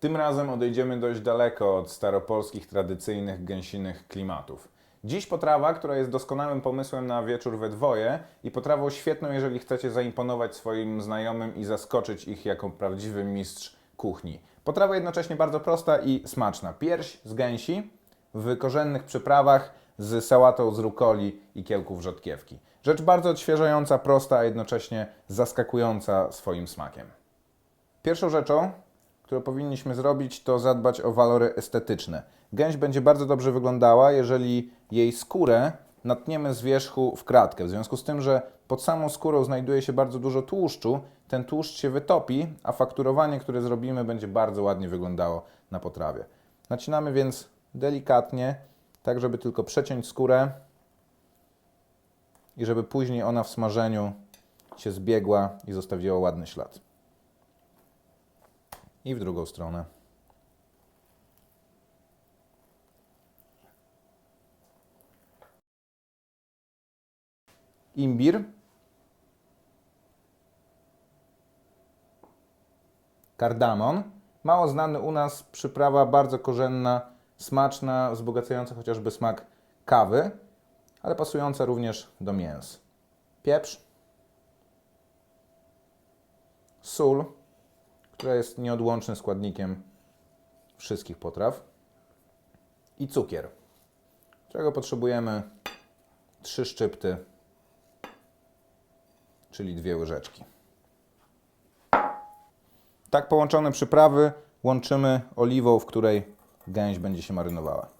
Tym razem odejdziemy dość daleko od staropolskich, tradycyjnych, gęsinych klimatów. Dziś potrawa, która jest doskonałym pomysłem na wieczór we dwoje i potrawą świetną, jeżeli chcecie zaimponować swoim znajomym i zaskoczyć ich jako prawdziwy mistrz kuchni. Potrawa jednocześnie bardzo prosta i smaczna. Pierś z gęsi w korzennych przyprawach z sałatą z rukoli i kiełków rzodkiewki. Rzecz bardzo odświeżająca, prosta, a jednocześnie zaskakująca swoim smakiem. Pierwszą rzeczą, którą powinniśmy zrobić, to zadbać o walory estetyczne. Gęś będzie bardzo dobrze wyglądała, jeżeli jej skórę natniemy z wierzchu w kratkę. W związku z tym, że pod samą skórą znajduje się bardzo dużo tłuszczu, ten tłuszcz się wytopi, a fakturowanie, które zrobimy, będzie bardzo ładnie wyglądało na potrawie. Nacinamy więc delikatnie, tak żeby tylko przeciąć skórę i żeby później ona w smażeniu się zbiegła i zostawiła ładny ślad. I w drugą stronę. Imbir. Kardamon. Mało znany u nas przyprawa, bardzo korzenna, smaczna, wzbogacająca chociażby smak kawy, ale pasująca również do mięs. Pieprz. Sól która jest nieodłącznym składnikiem wszystkich potraw. I cukier, którego potrzebujemy 3 szczypty, czyli dwie łyżeczki. Tak połączone przyprawy łączymy oliwą, w której gęś będzie się marynowała.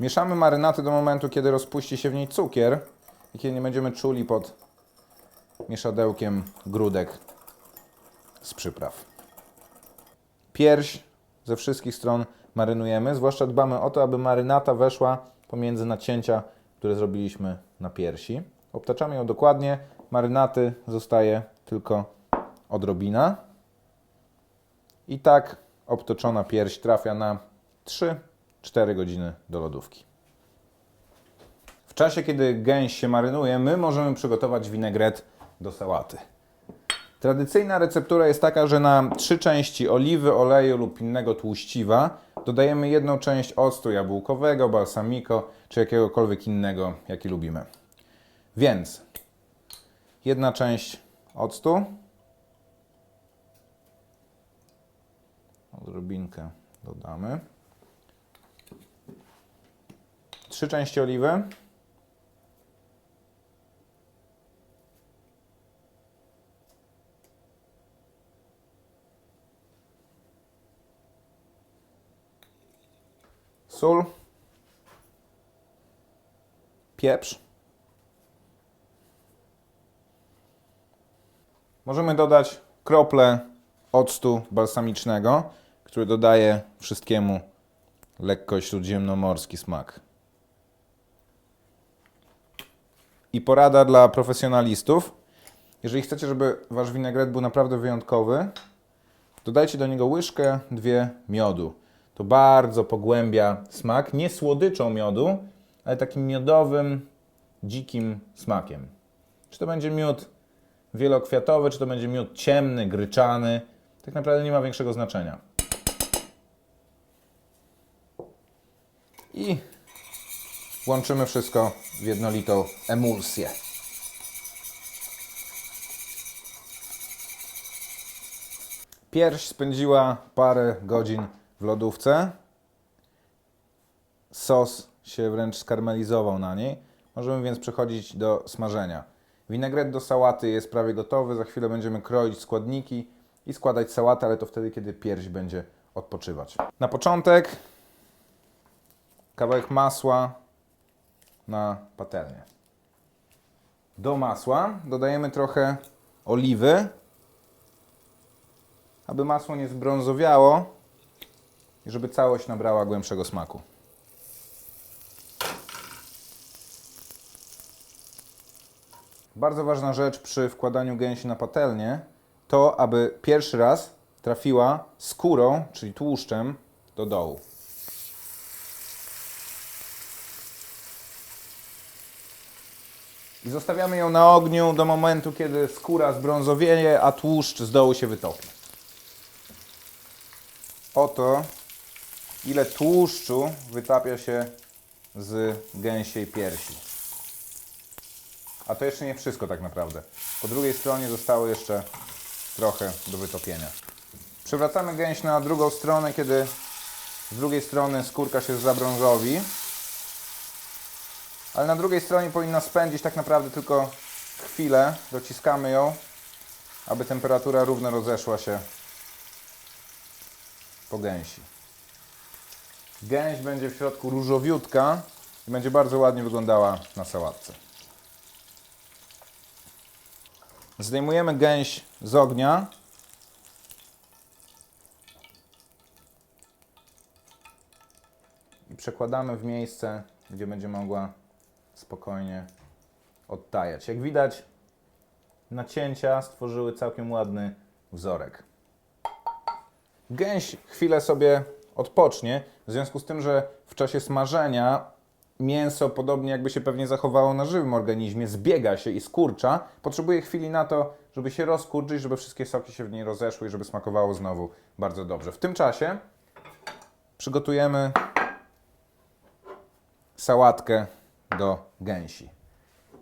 Mieszamy marynaty do momentu, kiedy rozpuści się w niej cukier i kiedy nie będziemy czuli pod mieszadełkiem grudek z przypraw. Pierś ze wszystkich stron marynujemy, zwłaszcza dbamy o to, aby marynata weszła pomiędzy nacięcia, które zrobiliśmy na piersi. Obtaczamy ją dokładnie, marynaty zostaje tylko odrobina. I tak obtoczona pierś trafia na 3 4 godziny do lodówki. W czasie, kiedy gęś się marynuje, my możemy przygotować winegret do sałaty. Tradycyjna receptura jest taka, że na trzy części oliwy, oleju lub innego tłuściwa dodajemy jedną część octu jabłkowego, balsamico czy jakiegokolwiek innego, jaki lubimy. Więc jedna część octu, odrobinkę dodamy. Trzy części oliwy. Sól. Pieprz. Możemy dodać krople octu balsamicznego, który dodaje wszystkiemu lekko śródziemnomorski smak. I porada dla profesjonalistów. Jeżeli chcecie, żeby wasz winegret był naprawdę wyjątkowy, dodajcie do niego łyżkę, dwie miodu. To bardzo pogłębia smak, nie słodyczą miodu, ale takim miodowym, dzikim smakiem. Czy to będzie miód wielokwiatowy, czy to będzie miód ciemny, gryczany, tak naprawdę nie ma większego znaczenia. I Łączymy wszystko w jednolitą emulsję. Pierś spędziła parę godzin w lodówce. Sos się wręcz skarmelizował na niej. Możemy więc przechodzić do smażenia. Winegret do sałaty jest prawie gotowy. Za chwilę będziemy kroić składniki i składać sałatę, ale to wtedy, kiedy pierś będzie odpoczywać. Na początek kawałek masła na patelnię. Do masła dodajemy trochę oliwy, aby masło nie zbrązowiało i żeby całość nabrała głębszego smaku. Bardzo ważna rzecz przy wkładaniu gęsi na patelnię to, aby pierwszy raz trafiła skórą, czyli tłuszczem, do dołu. I zostawiamy ją na ogniu do momentu, kiedy skóra zbrązowieje, a tłuszcz z dołu się wytopi. Oto ile tłuszczu wytapia się z gęsiej piersi. A to jeszcze nie wszystko tak naprawdę. Po drugiej stronie zostało jeszcze trochę do wytopienia. Przewracamy gęś na drugą stronę, kiedy z drugiej strony skórka się zabrązowi. Ale na drugiej stronie powinna spędzić tak naprawdę tylko chwilę. Dociskamy ją, aby temperatura równo rozeszła się po gęsi. Gęś będzie w środku różowiutka i będzie bardzo ładnie wyglądała na sałatce. Zdejmujemy gęś z ognia. I przekładamy w miejsce, gdzie będzie mogła spokojnie odtajać. Jak widać, nacięcia stworzyły całkiem ładny wzorek. Gęś chwilę sobie odpocznie, w związku z tym, że w czasie smażenia mięso, podobnie jakby się pewnie zachowało na żywym organizmie, zbiega się i skurcza. Potrzebuje chwili na to, żeby się rozkurczyć, żeby wszystkie soki się w niej rozeszły i żeby smakowało znowu bardzo dobrze. W tym czasie przygotujemy sałatkę do gęsi.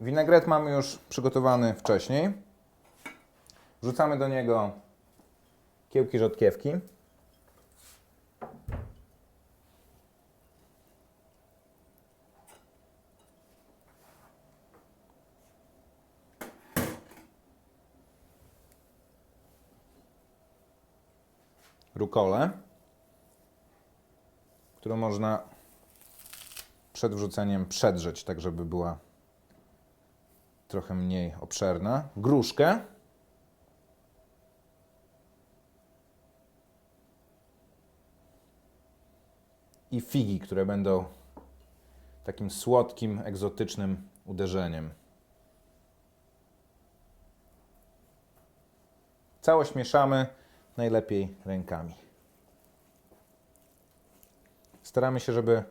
Winegret mamy już przygotowany wcześniej. Wrzucamy do niego kiełki rzodkiewki. Rukolę, którą można przed wrzuceniem przedrzeć, tak żeby była trochę mniej obszerna. Gruszkę. I figi, które będą takim słodkim, egzotycznym uderzeniem. Całość mieszamy najlepiej rękami. Staramy się, żeby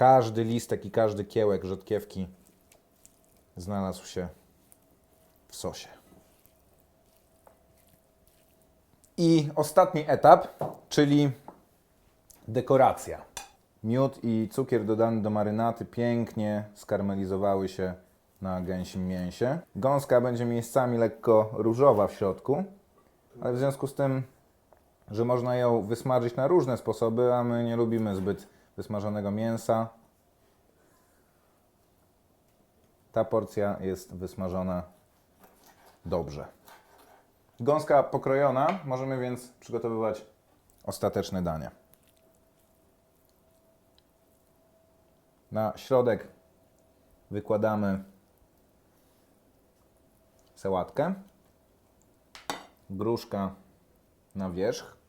każdy listek i każdy kiełek rzodkiewki znalazł się w sosie. I ostatni etap, czyli dekoracja. Miód i cukier dodany do marynaty pięknie skarmelizowały się na gęsim mięsie. Gąska będzie miejscami lekko różowa w środku, ale w związku z tym, że można ją wysmażyć na różne sposoby, a my nie lubimy zbyt wysmażonego mięsa, ta porcja jest wysmażona dobrze. Gąska pokrojona, możemy więc przygotowywać ostateczne danie. Na środek wykładamy sałatkę, gruszka na wierzch.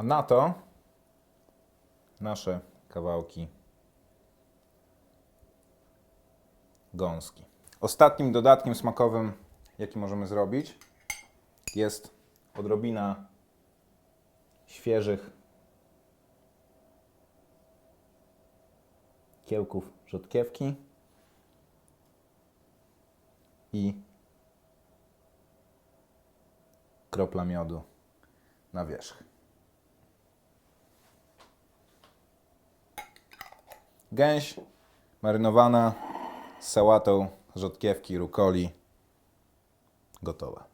A na to nasze kawałki gąski. Ostatnim dodatkiem smakowym, jaki możemy zrobić, jest odrobina świeżych kiełków rzodkiewki i kropla miodu na wierzch. Gęś marynowana z sałatą rzodkiewki, rukoli. Gotowa.